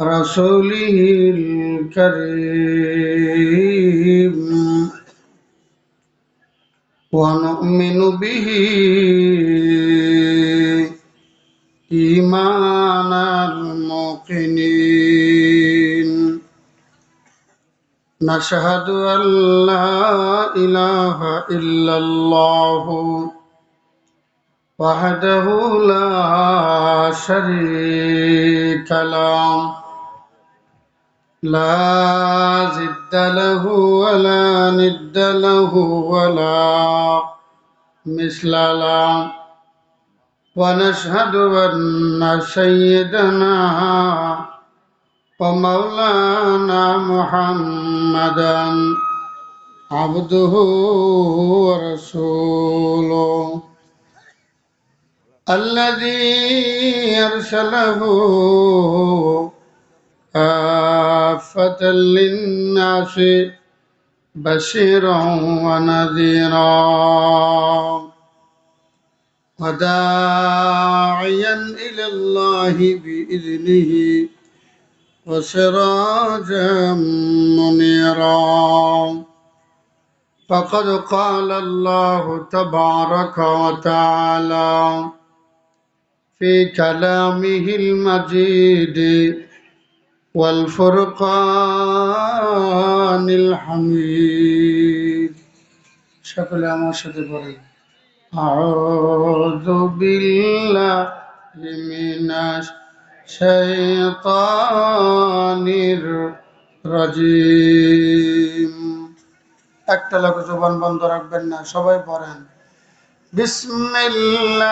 رسوله الكريم ونؤمن به إيمان الموقنين نشهد أن لا إله إلا الله وحده لا شريك له لا زد له ولا ند له ولا مثل له ونشهد أن سيدنا ومولانا محمدا عبده ورسوله الذي أرسله كافة للناس بشيرا ونذيرا. وداعيا إلى الله بإذنه وسراجا منيرا. فقد قال الله تبارك وتعالى في كلامه المجيد والفرقان الحميد شكل আমার সাথে পড়ে أعوذ بالله من الشيطان الرجيم একটা লোক জবান বন্ধ রাখবেন না সবাই পড়েন বিসমিল্লাহির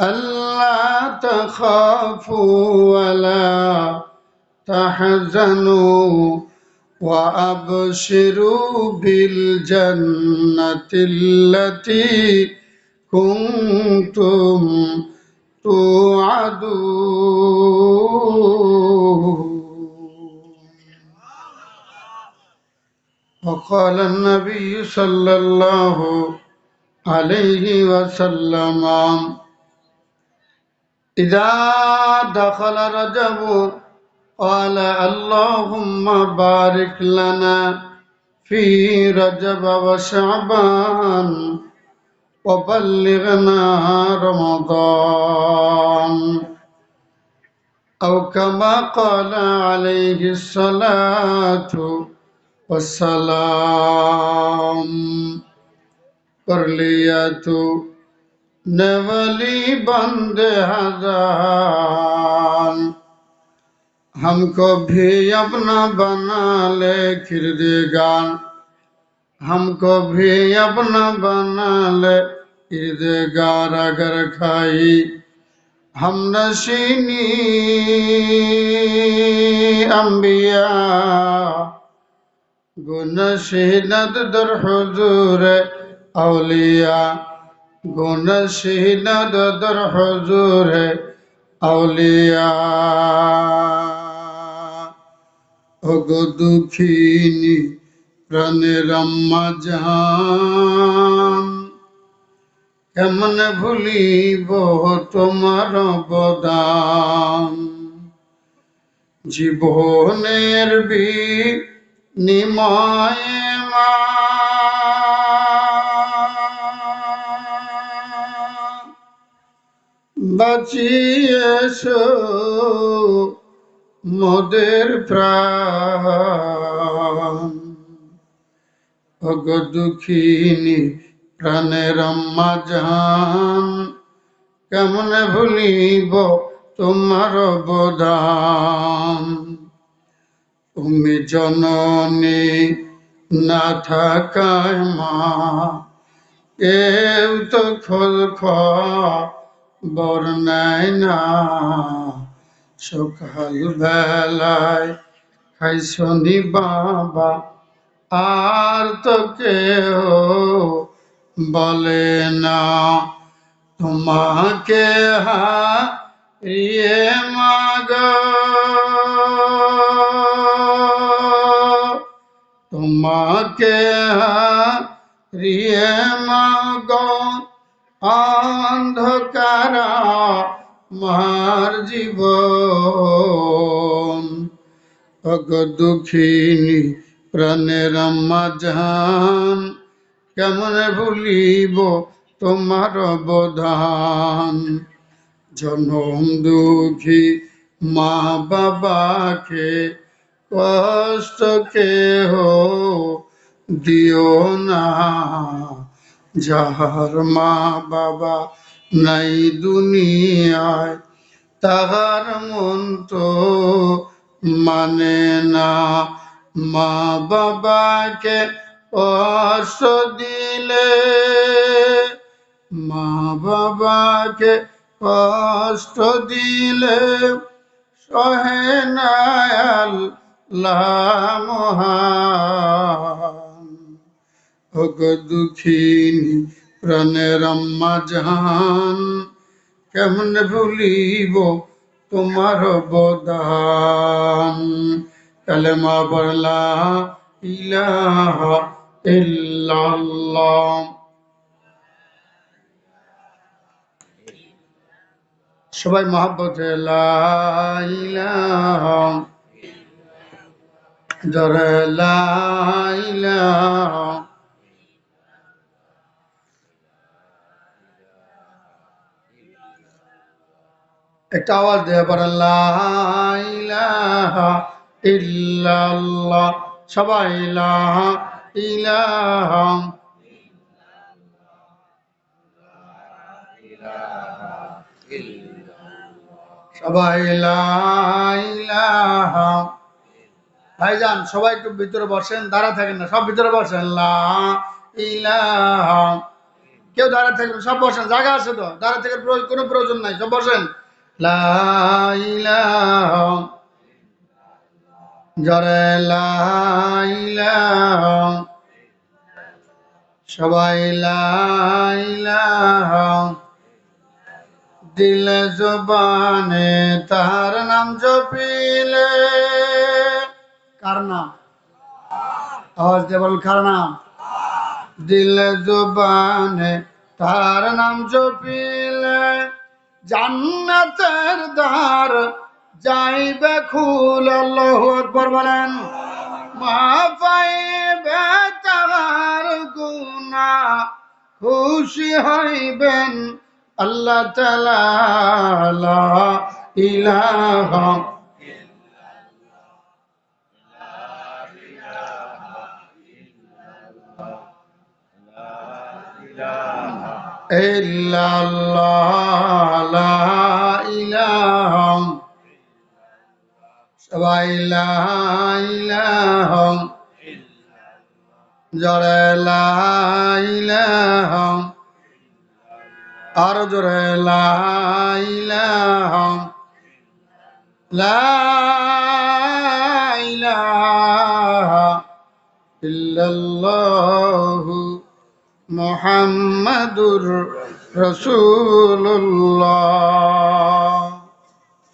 ألا تخافوا ولا تحزنوا وأبشروا بالجنة التي كنتم توعدون. وقال النبي صلى الله عليه وسلم إذا دخل رجب قال اللهم بارك لنا في رجب وشعبان وبلغنا رمضان أو كما قال عليه الصلاة والسلام قرلية नवली बंद हजान हमको भी अपना बना ले किरदेगान हमको भी अपना बना ले किरदेगार अगर खाई हम नशीनी अम्बिया गुनशीनत दर हुजूर अवलिया গুণশীনা দর হজুরে আউলিয়া। ওগো দুঃখিনী প্রাণের আম্মা জান কেমন ভুলিব তোমার অবদান? জীবনের বি নিময় মা বাঁচিয়েছো মোদের প্রাণ। দুঃখিনী প্রাণের আম্মা কেমন ভুলিব তোমার অবদান? তুমি জননী না থাকায় মা, কেউ তো খোঁজ বর্ণায় না। সকাল বেলায় খাইছনি বাবা, আর তো কেউ বলে না। তোমাকে হারিয়ে মাগ। তোমাকে হারিয়ে মাগ। অন্ধকার মার জীবন। অগ দুঃখিনী প্রাণের মাঝান কেমন ভুলিব তোমার অবদান জনম দুঃখী মা বাবাকে কষ্ট কেহ দিও না। যাহার মা বাবা নাই দুনিয়ায়, তাহার মন তো মানে না। মা বাবাকে কষ্ট দিলে, মা বাবাকে কষ্ট দিলে সহে নায়াল মহান ভগ দুঃখিনী প্রাণের আম্মা জাহান, কেমন ভুলিব তোমার বদান কালেমা বলা ইলাহা ইল্লাল্লাহ। সবাই মহাব্বত জরে লাইলাহা একটা আওয়াজ দেওয়া পারে সবাই ইলাহা সবাই ভাইজান সবাই একটু ভিতরে বসেন, দাঁড়া থাকেন না, সব ভিতরে বসেন কেউ দাঁড়া থাকবেন সব বসেন, জায়গা আছে তো, দাঁড়া থেকে কোনো প্রয়োজন নাই, সব বসেন। লা ইলাহা জরে লা ইলাহা সবাই লা ইলাহা দিল জবানে তার নাম জপিলে। কার নাম? আওয়াজ দিয়ে বল কার নাম? দিল জবানে তার নাম জপিলে। জান্নাতের দ্বার যাইবে খুল, আল্লাহ আকবর বলেন। মা পাইবে তার গুনা খুশি হইবেন আল্লাহ তালা ইলাহা ইল্লাল্লাহ লা ইলাহা সবাই লা ইলাহা জরে লা আর জোরে লা ইলাহা ইল্লাল্লাহু। মুহাম্মাদুর রাসূলুল্লাহ।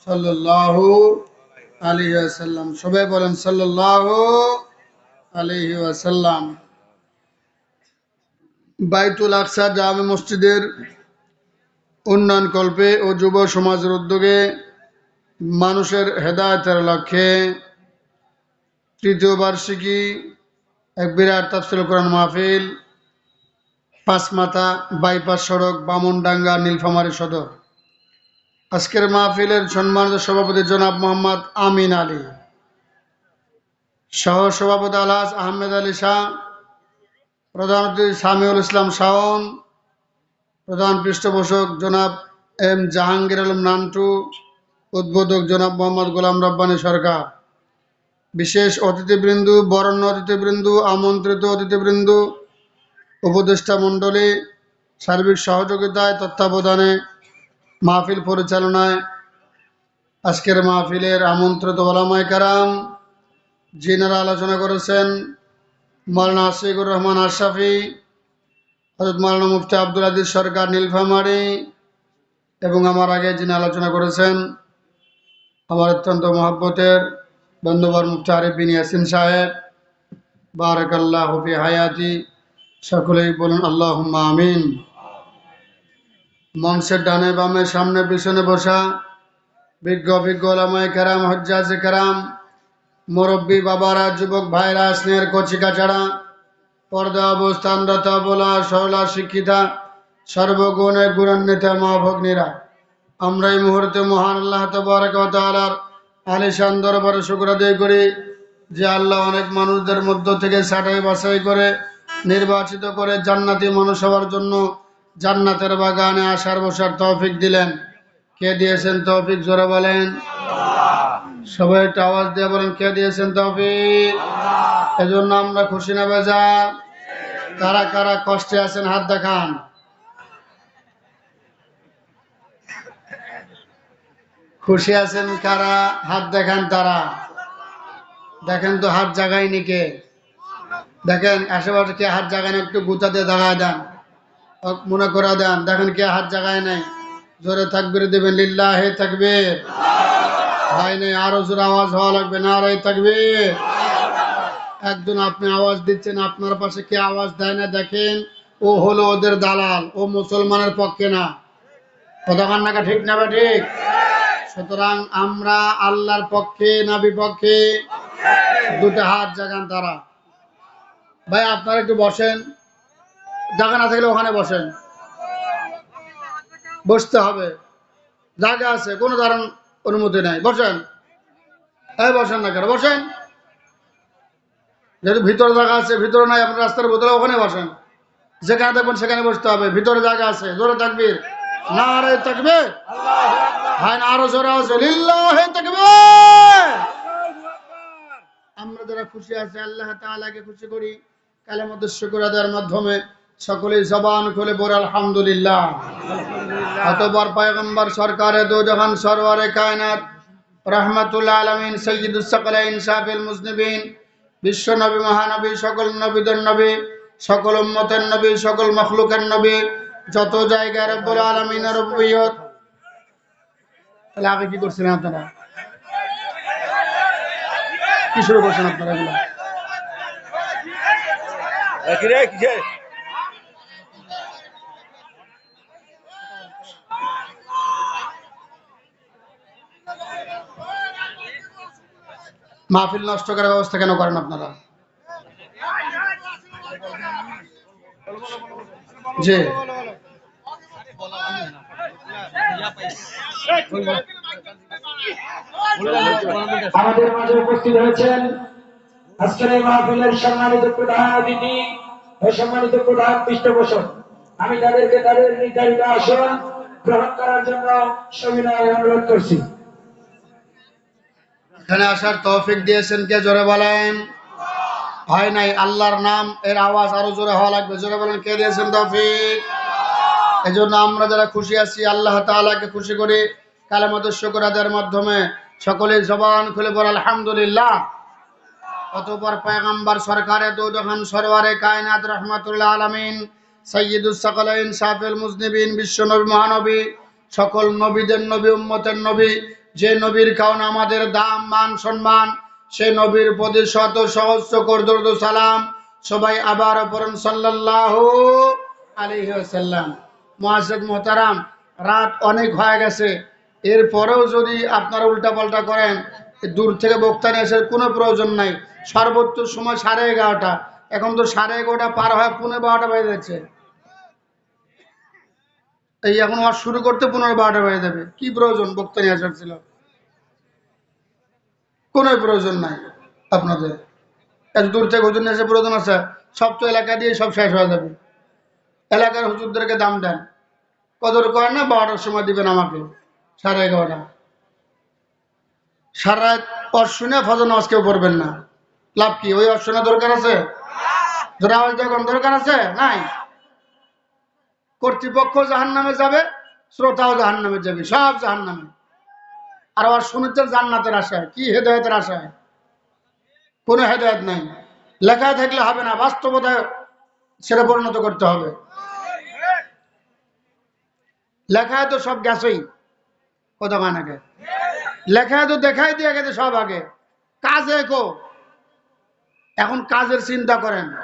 সাল্লাল্লাহু আলাইহি ওয়াসাল্লাম। সবাই বলেন সাল্লাল্লাহু আলাইহি ওয়াসাল্লাম। বাইতুল আকসা জামে মসজিদের উন্নয়ন কল্পে ও যুব সমাজের উদ্যোগে মানুষের হেদায়তের লক্ষ্যে তৃতীয় বার্ষিকী এক বিরাট তাফসিল কোরআন মাহফিল পাঁচমাথা বাইপাস সড়ক বামনডাঙ্গা নীলফামারী সদর। আজকের মাহফিলের সম্মানিত সভাপতি জনাব মোহাম্মদ আমিন আলী। সহ সভাপতি আলহাজ আহমেদ আলী শাহ, প্রধান অতিথি সামিউল ইসলাম শাওন, প্রধান পৃষ্ঠপোষক জনাব এম জাহাঙ্গীর আলম নান্টু, উদ্বোধক জনাব মোহাম্মদ গোলাম রব্বানী সরকার। বিশেষ অতিথিবৃন্দ, বরণ্য অতিথিবৃন্দ, আমন্ত্রিত অতিথিবৃন্দ উপদেষ্টা মণ্ডলী সার্বিক সহযোগিতায়, তত্ত্বাবধানে মাহফিল পরিচালনায় আজকের মাহফিলের আমন্ত্রিত ওলামায় কারাম, যিনারা আলোচনা করেছেন মৌলানা আশিকুর রহমান আশরাফি হজরত মৌলানা মুফতি আব্দুল আদিস সরকার নীলফামারি এবং আমার আগে যিনি আলোচনা করেছেন, আমার অত্যন্ত মহব্বতের বন্ধুবর মুফতি আরিফ বিন ইয়াসিন সাহেব, বারাকাল্লাহ ফি হায়াতি সকলেই বলুন আল্লাহ আমিন। মঞ্চের ডানে বামে, সামনে পিছনে বসা, বিজ্ঞ বিজ্ঞ ওলামায় কেরাম, হজ্জাজে কেরাম, মুরব্বী বাবারা, যুবক ভাইরা, স্নেহের কচিকা ছাড়া পর্দা অবস্থানরত বলা, সরলা, শিক্ষিতা, সর্বগুণে গুণান্বিত মা ভগ্নীরা। আমরা এই মুহূর্তে মহান আল্লাহ তবরক ওয়া তাআলার আলিশান দরবারে শুকর আদায় করি যে আল্লাহ অনেক মানুষদের মধ্য থেকে ছাঁটাই বাছাই করে নির্বাচিত করে জান্নাতি হওয়ার জন্য জান্নাতের বাগানে আসার বসার তৌফিক দিলেন। কে দিয়েছেন তৌফিক? জোরে বলেন। সবাই একটা আওয়াজ দিয়ে বলেন, কে দিয়েছেন তৌফিক? এজন্য আমরা খুশি না বেজা। কারা কারা কষ্টে আছেন, হাত দেখান। খুশি আছেন কারা? হাত দেখান তারা। দেখেন তো হাত জাগায়নি কে? দেখেন, আশেপাশে কে হাত জাগায় না একটু গুতা দিয়ে দেন। মনে করে দেন, দেখেন কে হাত জাগায় নাই। জোরে থাকবির দেবেন লিল্লা হে থাকবে হয় নাই, আরও জোরে আওয়াজ হওয়া লাগবে না রে থাকবে একজন আপনি আওয়াজ দিচ্ছেন, আপনার পাশে কে আওয়াজ দেয় না, দেখেন, ও হলো ওদের দালাল, ও মুসলমানের পক্ষে না। কথা কান্নাকা ঠিক না ঠিক? সুতরাং আমরা আল্লাহর পক্ষে না বিপক্ষে দুটো হাত জাগান তারা। ভাই, আপনারা একটু বসেন। জায়গা না থাকলে ওখানে বসেন। বসতে হবে। জায়গা আছে, কোনো ধরন অনুমতি নাই। বসেন। এই বসেন না কেন? বসেন। যেহেতু ভিতরে জায়গা আছে, ভিতরে নাই, আপনার রাস্তার বোতলে ওখানে বসেন। যেখানে দেখবেন সেখানে বসতে হবে। ভিতরে জায়গা আছে। জোরে থাকবি না রে থাকবে হয় না, আরও জোরে আছে। থাকবে আমরা যারা খুশি আছি, আল্লাহ তাআলাকে খুশি করি। মাধ্যমে সকলে জবান খুলে আলহামদুলিল্লাহ। অতবার পয়গম্বর সরকারে দো জাহান সরওয়ারে কায়নাত, রহমাতুল্লাহ আলামিন সৈয়দুস সাকলাইন সাফিল মুজনিবিন, বিশ্ব নবী, মহানবী, সকল নবীদের নবী, সকল উম্মতের নবী, সকল মখলুকের নবী, যত জায়গায় রব্বুল আলামিনের রব্বিয়ত। তাহলে আগে কি করছিলেন আপনারা? কি শুরু করছেন আপনারা কিরে মাহফিল নষ্ট করার ব্যবস্থা কেন করেন আপনারা? জি। আমাদের মাঝে উপস্থিত হয়েছেন আজকের এই মাহফিলের সম্মানিত প্রধান অতিথি ও সম্মানিত প্রধান পৃষ্ঠপোষক, আমি তাদেরকে তাদের নির্ধারিত আসন গ্রহণ করার জন্য সবিনয় অনুরোধ করছি। এখানে আসার তৌফিক দিয়েছেন কে? জোরে বলেন। হয় নাই, আল্লাহর নাম, এর আওয়াজ আরও জোরে হওয়া লাগবে। জোরে বলেন, কে দিয়েছেন তৌফিক? এই জন্য আমরা যারা খুশি আছি, আল্লাহ তাআলাকে খুশি করি কালেমত শুকর আদায়ের মাধ্যমে। সকলে জবান খুলে পড়ে আলহামদুলিল্লাহ। অতপর পয়গম্বর সরকারে দু জাহান সরওয়ারে কায়নাত রহমাতুল্লাহ আলামিন সৈয়দুস সকলাইন সাফিল মুজনিবিন, বিশ্ব নবী, মহানবী, সকল নবীদের নবী, উম্মতের নবী, যে নবীর কারণে আমাদের দাম, মান, সম্মান, সে নবীর প্রতি শত সহস্র করদর্দ সালাম সবাই আবার পড়ুন সাল্লাল্লাহু আলাইহি ওয়াসাল্লাম। মুআজ্জাদ মুহতারাম, রাত অনেক হয়ে গেছে। এরপরেও যদি আপনারা উল্টাপাল্টা করেন দূর থেকে বক্তা নিয়ে আসার কোনো প্রয়োজন নাই। সর্বোচ্চ সময় সাড়ে এগারোটা। এখন তো সাড়ে এগারোটা পার হয় পনেরো বারোটা বেজে যাচ্ছে। এই এখন আর শুরু করতে পনেরো বারোটা বেজে যাবে। কি প্রয়োজন বক্তা নিয়ে আসার ছিল? কোনো প্রয়োজন নাই আপনাদের। এত দূর থেকে হুজুর নিয়ে প্রয়োজন আছে। সব তো এলাকা দিয়ে সব শেষ হয়ে যাবে। এলাকার হুজুরদেরকে দাম দেন। কদর করেন না, বারোটার সময় দিবেন আমাকে। সাড়ে এগারোটা। সারা রাত অর্শনে ফজর নামাজ কেউ পড়বেন না। লাভ কি? ওই অর্শনে দরকার আছে? দরকার আছে? নাই। কর্তৃপক্ষ জাহান নামে যাবে, শ্রোতাও জাহান নামে যাবে, সব জাহান নামে আর আবার জান্নাতের আশায়? কি হেদায়তের আশায়? কোনো হেদায়ত নাই। লেখায় থাকলে হবে না বাস্তবতায় সেটা পরিণত করতে হবে। লেখায় তো সব গেছেই। কতক্ষণ আগে লেখায় তো দেখাই দিয়ে গেছে সব আগে। কাজে কো। এখন কাজের চিন্তা করেন।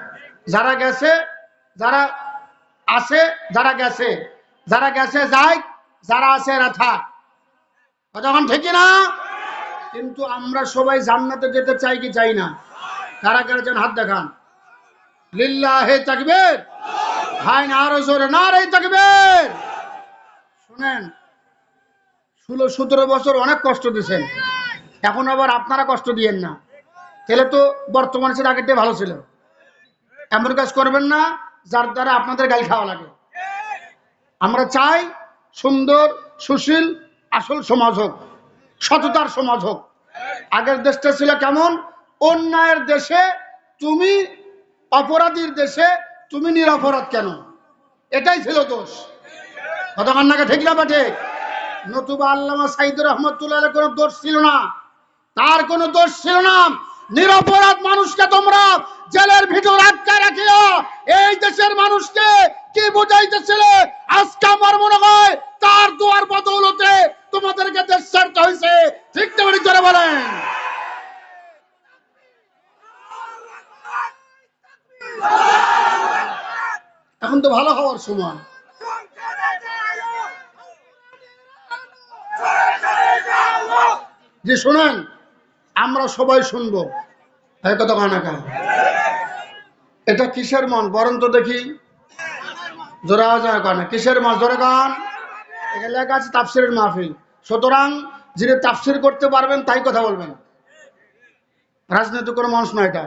যারা গেছে, যারা আছে, যারা গেছে। যারা গেছে যায় যারা আছে, এরা থাক। কতক্ষণ ঠিক না কিন্তু আমরা সবাই জান্নাতে যেতে চাই কি চাই না? কারা কারা যেন হাত দেখান। লিল্লাহে তাকবীর। হাই না আরও জোরে, না রে তাকবীর। শুনেন ষোলো সতেরো বছর অনেক কষ্ট দিয়েছেন। এখন আবার আপনারা কষ্ট দিয়েন না। তাহলে তো বর্তমান সেটা আগের ভালো ছিল। এমন কাজ করবেন না, যার দ্বারা আপনাদের গাল খাওয়া লাগে। আমরা চাই সুন্দর, সুশীল, আসল সমাজ হোক, সততার সমাজ হোক। আগের দেশটা ছিল কেমন? অন্যায়ের দেশে তুমি অপরাধীর দেশে তুমি নিরপরাধ কেন? এটাই ছিল দোষ। কতক্ষণ নাকি ঠিক না বা ঠিক নতুবা আল্লামা সাইদুর রহমতুল্লাহ কোনো দোষ ছিল না। তার কোনো দোষ ছিল না। নিরপরাধ মানুষকে তোমরা জেলের ভিতর আটকায় রাখিও। এই দেশের মানুষকে কি বুঝাইতেছিলে? আজকে আমার মনে হয় তার দুয়ার বদৌলতে তোমাদেরকে দেশ ছাড়তে হয়েছে ঠিক তেমনি করে বলেন। এখন তো ভালো হওয়ার সময়। যে শোনেন, আমরা সবাই শুনব। এই কথা কানা? কা এটা কিসের মন? বরং তো দেখি, জোরা যায় কানে কিসের মন? জোরে গান। এখানে লেখা আছে তাফসিরের মাহফিল। সুতরাং যিনি তাফসির করতে পারবেন, তাই কথা বলবেন। রাজনৈতিক কোনো মানুষ নয় এটা।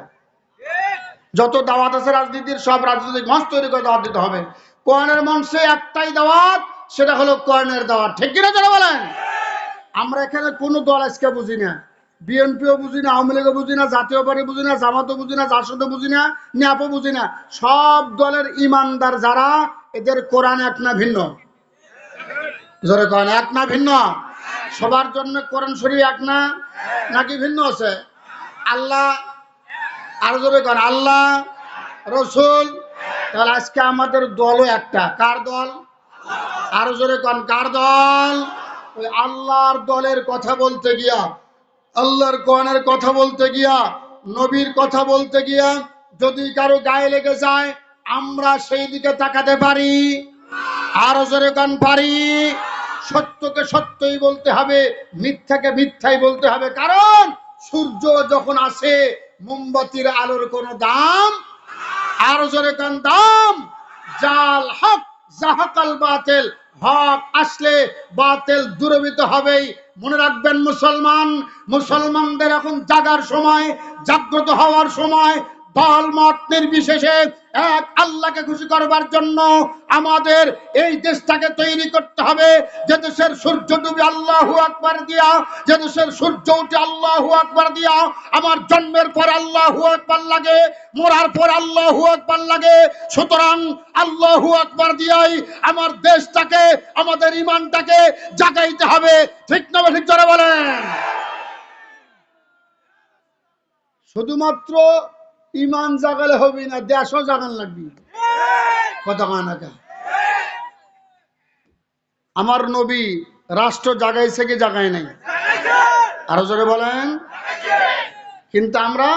যত দাওয়াত আছে রাজনীতির, সব রাজনৈতিক মঞ্চ তৈরি করে দাওয়াত দিতে হবে। কোরআনের মঞ্চে একটাই দাওয়াত, সেটা হলো কোরআনের দাওয়াত। ঠিক কিনা যারা বলেন? আমরা এখানে কোনো দল আজকে বুঝি না। বিএনপিও বুঝি না, আওয়ামী লীগও বুঝি না, জাতীয় পার্টি বুঝি না, জামাতও বুঝি না জাসদও বুঝি না, ন্যাপও বুঝি না। সব দলের ইমানদার যারা, এদের কোরআন এক না ভিন্ন। জোরে কন, এক না ভিন্ন? সবার জন্য কোরআন শরীফ এক না? নাকি ভিন্ন আছে? আল্লাহ, আর জোরে কন, আল্লাহ, রসুল, তাহলে আজকে আমাদের দলও একটা। কার দল? আর জোরে কন, কার দল? ওই আল্লাহর দলের কথা বলতে গিয়া, আল্লাহর কোরআনের কথা বলতে গিয়া, নবীর কথা বলতে গিয়া যদি কারও গায়ে লেগে যায়, আমরা সেই দিকে তাকাতে পারি, আরও জোরে কান পারি। সত্যকে সত্যই বলতে হবে, মিথ্যাকে মিথ্যাই বলতে হবে। কারণ সূর্য যখন আসে, মোমবাতির আলোর কোনো দাম, আরও জোরে কান দাম, জাল হক জাহাকাল বাতিল হক আসলে বাতিল দূরবিত হবেই। মনে রাখবেন মুসলমান, মুসলমানদের এখন জাগার সময়, জাগ্রত হওয়ার সময় দল মত নির্বিশেষে এক আল্লাহকে খুশি করবার জন্য আমাদের এই দেশটাকে তৈরি করতে হবে। যে দেশের সূর্য ডুবে আল্লাহু আকবার দিয়া যে দেশের সূর্য উঠে আল্লাহ আকবার দিয়া, আমার জন্মের পর আল্লাহ আকবার লাগে, মরার পর আল্লাহ আকবার লাগে। সুতরাং আল্লাহু আকবার দিয়াই আমার দেশটাকে, আমাদের ইমানটাকে জাগাইতে হবে। ঠিক না ঠিক যারা বলেন? শুধুমাত্র ইমান জাগালে হবে না দেশও জাগান লাগবে। কথা আমার নবী রাষ্ট্র জাগাইছে কি জাগায় নাই? আরও জোরে বলেন। কিন্তু আমরা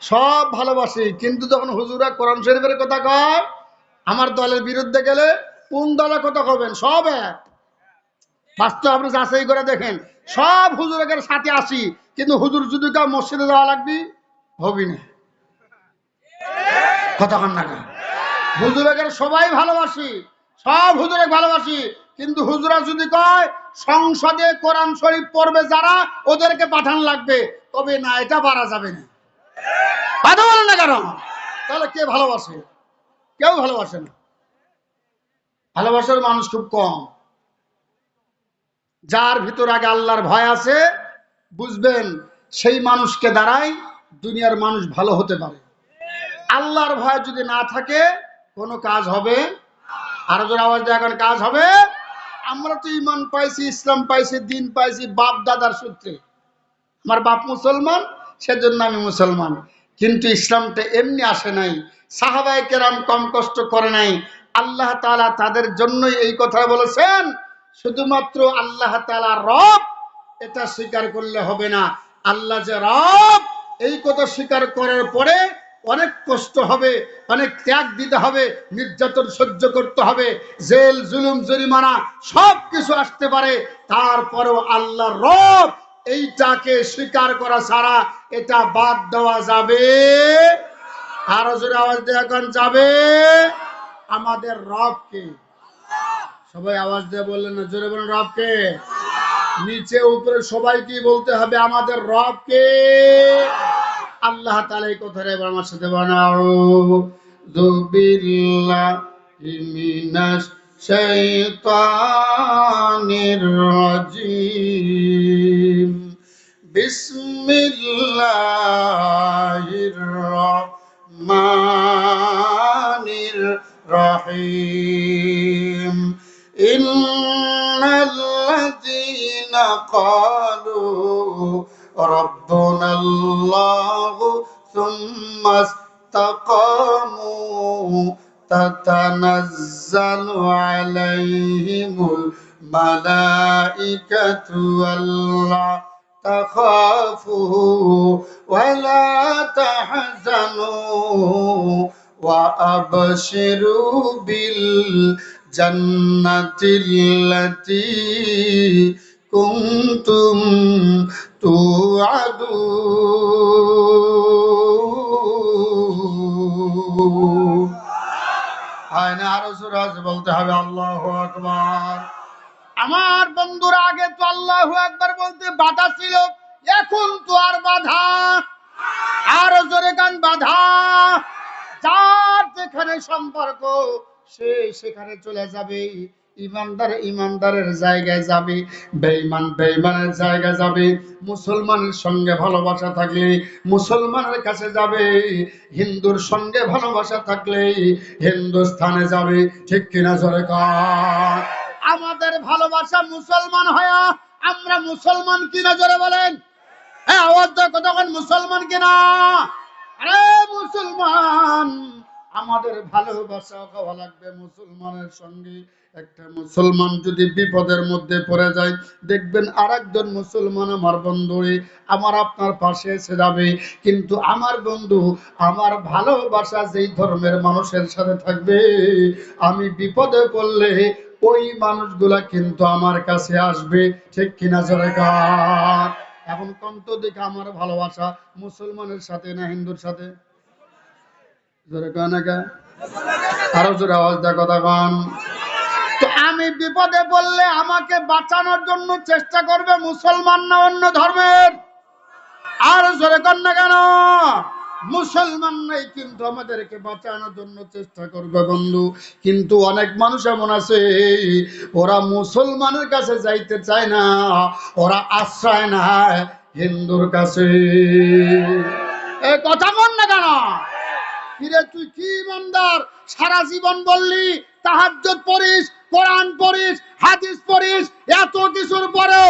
সব ভালোবাসি কিন্তু যখন হুজুরা কোরআন শরীফের কথা কয় আমার দলের বিরুদ্ধে গেলে কোন দলে কথা কবেন সব এক। বাস্তব আপনি যাচাই করে দেখেন সব হুজুরের সাথে আসি কিন্তু হুজুর যদি কেউ মসজিদে যাওয়া লাগবি হবি না। সবাই ভালোবাসি, সব হুজুরে ভালোবাসি, কিন্তু হুজুরা যদি কয়, সংসদে কোরআন শরীফ পড়বে যারা, ওদেরকে পাঠান লাগবে, তবে না, এটা পারা যাবে না। তাহলে কে ভালোবাসে? কেউ ভালোবাসে না। ভালোবাসার মানুষ খুব কম। যার ভিতর আগে আল্লাহর ভয় আছে, বুঝবেন, সেই মানুষকে দ্বারাই দুনিয়ার মানুষ ভালো হতে পারে। আল্লাহর ভয় যদি না থাকে, কোনো কাজ হবে? আরও জোর আওয়াজ এখন কাজ হবে? আমরা তো ইমান পাইছি, ইসলাম পাইছি, দিন পাইছি, বাপ দাদার সূত্রে। আমার বাপ মুসলমান, সেজন্য আমি মুসলমান। কিন্তু ইসলামটা এমনি আসে নাই। সাহাবাই কেরাম কম কষ্ট করে নাই। আল্লাহ তাআলা তাদের জন্যই এই কথা বলেছেন, শুধুমাত্র আল্লাহ তাআলা রব এটা স্বীকার করলে হবে না। আল্লাহ যে রব, এই কথা স্বীকার করার পরে অনেক কষ্ট হবে, অনেক ত্যাগ দিতে হবে, নির্যাতন সহ্য করতে হবে, জেল, জুলুম, জরিমানা সব কিছু আসতে পারে, তারপরেও আল্লাহ রব এইটাকে স্বীকার করা ছাড়া এটা বাদ দেওয়া যাবে। আরও জোরে আওয়াজ দিয়ে এখন যাবে। আমাদের রবকে সবাই আওয়াজ দিয়ে বললেন না, জোরে বলেন রবকে নিচে, উপরে সবাইকে বলতে হবে আমাদের রবকে আল্লাহ তালা এই কথাটা এবার আমার সাথে বানাও মিনাশ শৈতানির রহিম। ইন্নাল্লাযীনা ক্বালু ربنا الله ثم استقاموا تتنزل عليهم الملائكة ألا تخافوا ولا تحزنوا وأبشروا بالجنة التي كنتم توعدون হয় না আরো সুরাজ বলতে হবে আল্লাহ আকবার আমার বন্ধুরা আগে তো আল্লাহ একবার বলতে বাধা ছিল এখন তো আর বাধা আরো জোরে গান বাধা যার যেখানে সম্পর্ক সে সেখানে চলে যাবে ইমানদার ইমানদারের জায়গায় যাবে, বেঈমান বেঈমানের জায়গায় যাবে, মুসলমানের সঙ্গে ভালোবাসা থাকলে মুসলমানের কাছে যাবে, হিন্দুর সঙ্গে ভালোবাসা থাকলে হিন্দুস্থানে যাবে, ঠিক কিনা জোরে আমাদের ভালোবাসা মুসলমান হয়া আমরা মুসলমান কিনা জোরে বলেন? হ্যাঁ আওয়াজ কতক্ষণ মুসলমান কিনা? আরে, মুসলমান! আমাদের ভালোবাসা হওয়া লাগবে মুসলমানের সঙ্গে। একটা মুসলমান যদি বিপদের মধ্যে পড়ে যায়, দেখবেন আর একজন মুসলমান আমার বন্ধুরে আমার আপনার পাশে এসে যাবে। কিন্তু আমার বন্ধু, আমার ভালোবাসা যেই ধর্মের মানুষের সাথে থাকবে, আমি বিপদে পড়লে ওই মানুষগুলা কিন্তু আমার কাছে আসবে। ঠিক কিনা জোরে কার এখন কন্ত দেখে আমার ভালোবাসা মুসলমানের সাথে না হিন্দুর সাথে? আরও জোরে আওয়াজ দেয় কথা বিপদে পড়লে আমাকে বাঁচানোর জন্য চেষ্টা করবে মুসলমান না অন্য ধর্মের? আর জোরে কন না কেন? মুসলমান নাই কিন্তু আমাদেরকে বাঁচানোর জন্য চেষ্টা করবে বন্ধু। কিন্তু অনেক মানুষ এমন আছে, ওরা মুসলমানের কাছে যাইতে চায় না, ওরা আশ্রয় নেয় হিন্দুর কাছে। এ কথা বল না কেন? কিরে তুই কি ইমানদার সারা জীবন বললি, তাহাজ্জুদ পড়িস কোরআন পড়িস হাদিস পড়িস এত কিছুর পরেও